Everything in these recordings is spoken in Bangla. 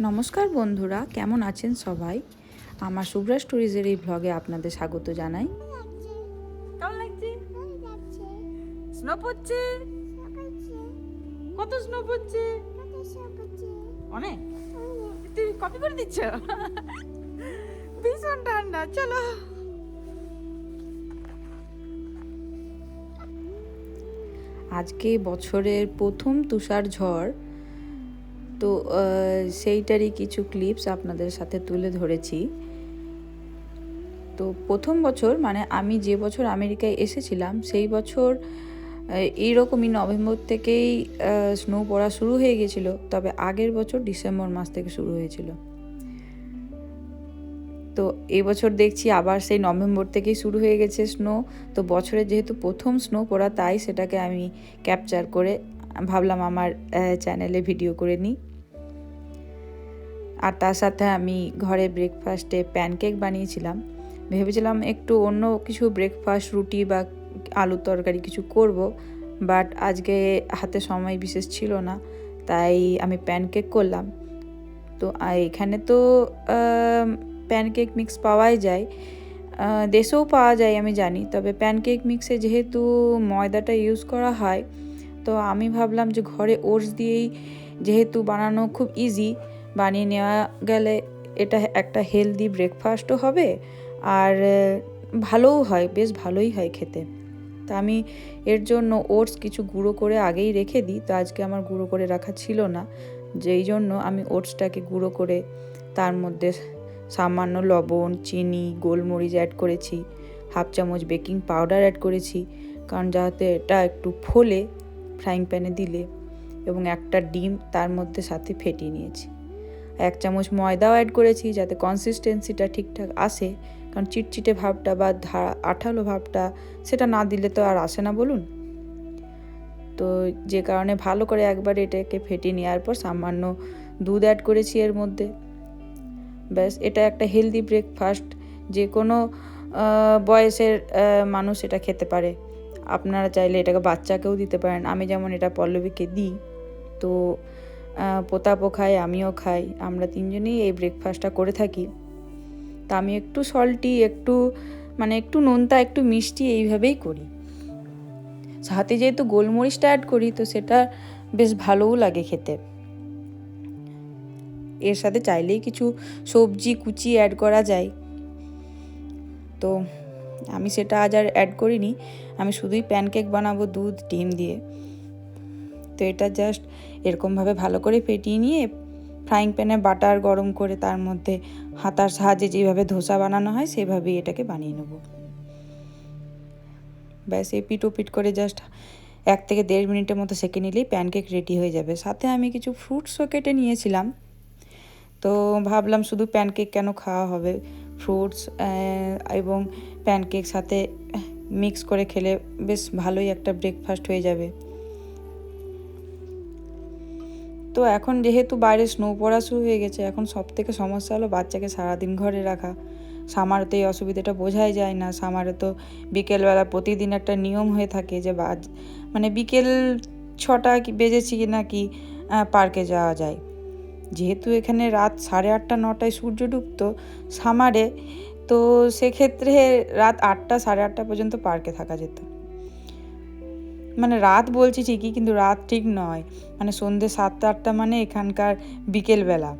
নমস্কার বন্ধুরা কেমন আছেন সবাই? আমার শুভ্রা স্টোরিজের এই ব্লগে আপনাদের স্বাগত জানাই। কেমন লাগছে? স্নো পড়ছে? কত স্নো পড়ছে? অনেক? তুই কপি করে দিচ্ছ? ভীষণ ঠান্ডা চলো। আজকে বছরের প্রথম তুষার ঝড় তো সেইটারই কিছু ক্লিপস আপনাদের সাথে তুলে ধরেছি। তো প্রথম বছর মানে আমি যে বছর আমেরিকায় এসেছিলাম, সেই বছর এইরকমই নভেম্বর থেকেই স্নো পড়া শুরু হয়ে গেছিল। তবে আগের বছর ডিসেম্বর মাস থেকে শুরু হয়েছিল। তো এই বছর দেখছি আবার সেই নভেম্বর থেকেই শুরু হয়ে গেছে স্নো তো বছরের যেহেতু প্রথম স্নো পড়া, তাই সেটাকে আমি ক্যাপচার করে ভাবলাম আমার চ্যানেলে ভিডিও করে নিই। আর তার সাথে আমি ঘরে ব্রেকফাস্টে প্যানকেক বানিয়েছিলাম। ভেবেছিলাম একটু অন্য কিছু ব্রেকফাস্ট রুটি বা আলুর তরকারি কিছু করব বাট আজকে হাতে সময় বিশেষ ছিল না, তাই আমি প্যানকেক করলাম। তো এখানে তো প্যানকেক মিক্স পাওয়াই যায়। দেশেও পাওয়া যায় আমি জানি, তবে প্যানকেক মিক্সে যেহেতু ময়দাটা ইউজ করা হয়, তো আমি ভাবলাম যে ঘরে ওটস দিয়েই যেহেতু বানানো খুব ইজি বানিয়ে নেওয়া গেলে এটা একটা হেলদি ব্রেকফাস্টও হবে আর ভালোও হয়, বেশ ভালোই হয় খেতে। তা আমি এর জন্য ওটস কিছু গুঁড়ো করে আগেই রেখে দিই, তো আজকে আমার গুঁড়ো করে রাখা ছিল না। যেই জন্য আমি ওটসটাকে গুঁড়ো করে তার মধ্যে সামান্য লবণ, চিনি, গোলমরিচ অ্যাড করেছি হাফ চামচ বেকিং পাউডার অ্যাড করেছি, কারণ যাতে এটা একটু ফোলে ফ্রাইং প্যানে দিলে এবং একটা ডিম তার মধ্যে সাথে ফেটিয়ে নিয়েছি। এক চামচ ময়দাও অ্যাড করেছি যাতে কনসিস্টেন্সিটা ঠিকঠাক আসে। কারণ চিটচিটে ভাবটা বা আঠালো ভাবটা সেটা না দিলে তো আর আসে না বলুন। তো যে কারণে ভালো করে একবার এটাকে ফেটিয়ে নেওয়ার পর সামান্য দুধ অ্যাড করেছি এর মধ্যে। ব্যাস, এটা একটা হেলদি ব্রেকফাস্ট যে কোনো বয়সের মানুষ এটা খেতে পারে। আপনারা চাইলে এটাকে বাচ্চাকেও দিতে পারেন। আমি যেমন এটা পল্লবীকে দিই, তো পোতাপো খায়, আমিও খাই। আমরা তিনজনেই এই ব্রেকফাস্টটা করে থাকি। তা আমি একটু সল্টি একটু মানে একটু নোনতা, একটু মিষ্টি এইভাবেই করি। সাথে যেহেতু গোলমরিচটা অ্যাড করি, তো সেটা বেশ ভালোও লাগে খেতে। এর সাথে চাইলেই কিছু সবজি, কুচি অ্যাড করা যায়। তো আমি সেটা আজ আর অ্যাড করিনি। আমি শুধুই প্যানকেক বানাবো, দুধ, ডিম দিয়ে। তো এটা জাস্ট এরকমভাবে ভালো করে ফেটিয়ে নিয়ে ফ্রাইং প্যানে বাটার গরম করে তার মধ্যে হাতার সাহায্যে যেভাবে ধোসা বানানো হয় সেভাবেই এটাকে বানিয়ে নেব। ব্যাস, এই পিট ও পিট করে জাস্ট এক থেকে দেড় মিনিটের মতো সেঁকে নিলেই প্যানকেক রেডি হয়ে যাবে। সাথে আমি কিছু ফ্রুটসও কেটে নিয়েছিলাম। তো ভাবলাম শুধু প্যানকেক কেন খাওয়া হবে? ফ্রুটস এবং প্যানকেক সাথে মিক্স করে খেলে বেশ ভালোই একটা ব্রেকফাস্ট হয়ে যাবে। তো এখন যেহেতু বাইরে স্নো পড়া শুরু হয়ে গেছে, এখন সব থেকে সমস্যা হলো বাচ্চাকে সারাদিন ঘরে রাখা। সামারে তো এই অসুবিধাটা বোঝাই যায় না। সামারে তো বিকেলবেলা প্রতিদিন একটা নিয়ম হয়ে থাকে যে বাজ মানে বিকেল ছটা কি, বেজেছি না কি পার্কে যাওয়া যায়। যেহেতু এখানে রাত সাড়ে আটটা, নটায় সূর্য ডুবতো সামারে, তো সেক্ষেত্রে রাত আটটা, সাড়ে আটটা পর্যন্ত পার্কে থাকা যেত। মানে রাত বলছি ঠিকই, কিন্তু রাত ঠিক নয়। মানে সন্ধ্যে সাতটা আটটা মানে এখানকার বিকেলবেলা।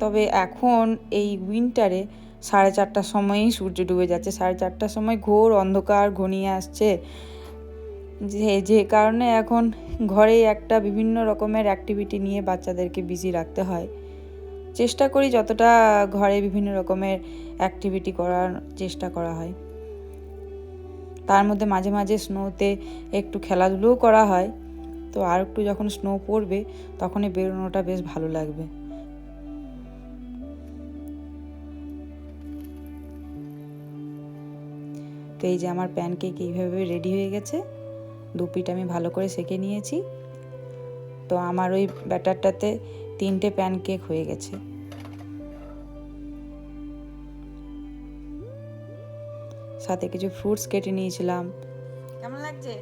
তবে এখন এই উইন্টারে সাড়ে চারটার সময়ই সূর্য ডুবে যাচ্ছে। সাড়ে চারটার সময় ঘোর অন্ধকার ঘনিয়ে আসছে। যে যে কারণে এখন ঘরেই একটা বিভিন্ন রকমের অ্যাক্টিভিটি নিয়ে বাচ্চাদেরকে বিজি রাখতে হয়। চেষ্টা করি যতটা ঘরে বিভিন্ন রকমের অ্যাক্টিভিটি করার চেষ্টা করা হয়। তার মধ্যে মাঝে মাঝে স্নোতে একটু খেলাধুলোও করা হয়। তো আর একটু যখন স্নো পড়বে, তখনই বেরোনোটা বেশ ভালো লাগবে। তো এই যে আমার প্যানকেক এইভাবে রেডি হয়ে গেছে। দু পিঠ আমি ভালো করে সেঁকে নিয়েছি। তো আমার ওই ব্যাটারটাতে তিনটে প্যানকেক হয়ে গেছে। সাথে কিছু ফ্রুটস কেটে নিয়েছিলাম। কেমন লাগছে?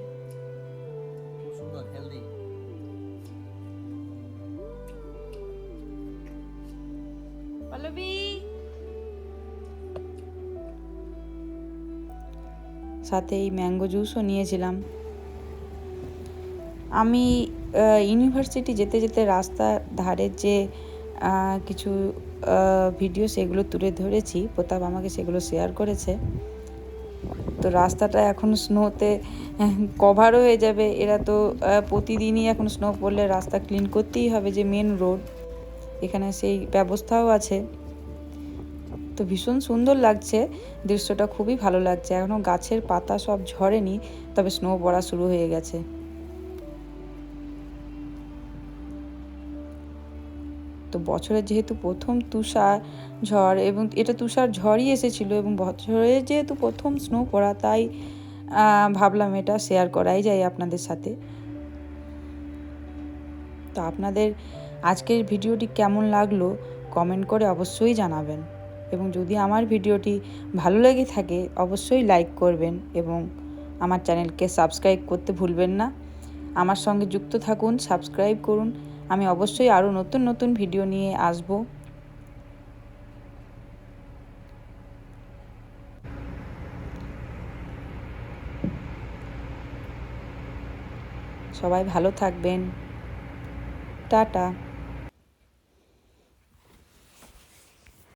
সাথে এই ম্যাঙ্গো জুসও নিয়েছিলাম। আমি ইউনিভার্সিটি যেতে যেতে রাস্তার ধারের যে কিছু ভিডিও সেগুলো তুলে ধরেছি, প্রতাপ আমাকে সেগুলো শেয়ার করেছে। তো রাস্তাটা এখন স্নোতে কভারও হয়ে যাবে। এরা তো প্রতিদিনই এখন স্নো পড়লে রাস্তা ক্লিন করতেই হবে যে মেন রোড এখানে সেই ব্যবস্থাও আছে। তো ভীষণ সুন্দর লাগছে। দৃশ্যটা খুবই ভালো লাগছে। এখনও গাছের পাতা সব ঝরেনি, তবে স্নো পড়া শুরু হয়ে গেছে। তো বছরের যেহেতু প্রথম তুষার ঝড় এবং এটা তুষার ঝড়ই এসেছিল এবং বছরের যেহেতু প্রথম স্নো পড়া, তাই ভাবলাম এটা শেয়ার করাই যায় আপনাদের সাথে। তো আপনাদের আজকের ভিডিওটি কেমন লাগল কমেন্ট করে অবশ্যই জানাবেন এবং যদি আমার ভিডিওটি ভালো লেগে থাকে অবশ্যই লাইক করবেন এবং আমার চ্যানেলকে সাবস্ক্রাইব করতে ভুলবেন না। আমার সঙ্গে যুক্ত থাকুন সাবস্ক্রাইব করুন। আমি অবশ্যই আরও নতুন নতুন ভিডিও নিয়ে আসব। সবাই ভালো থাকবেন। টাটা।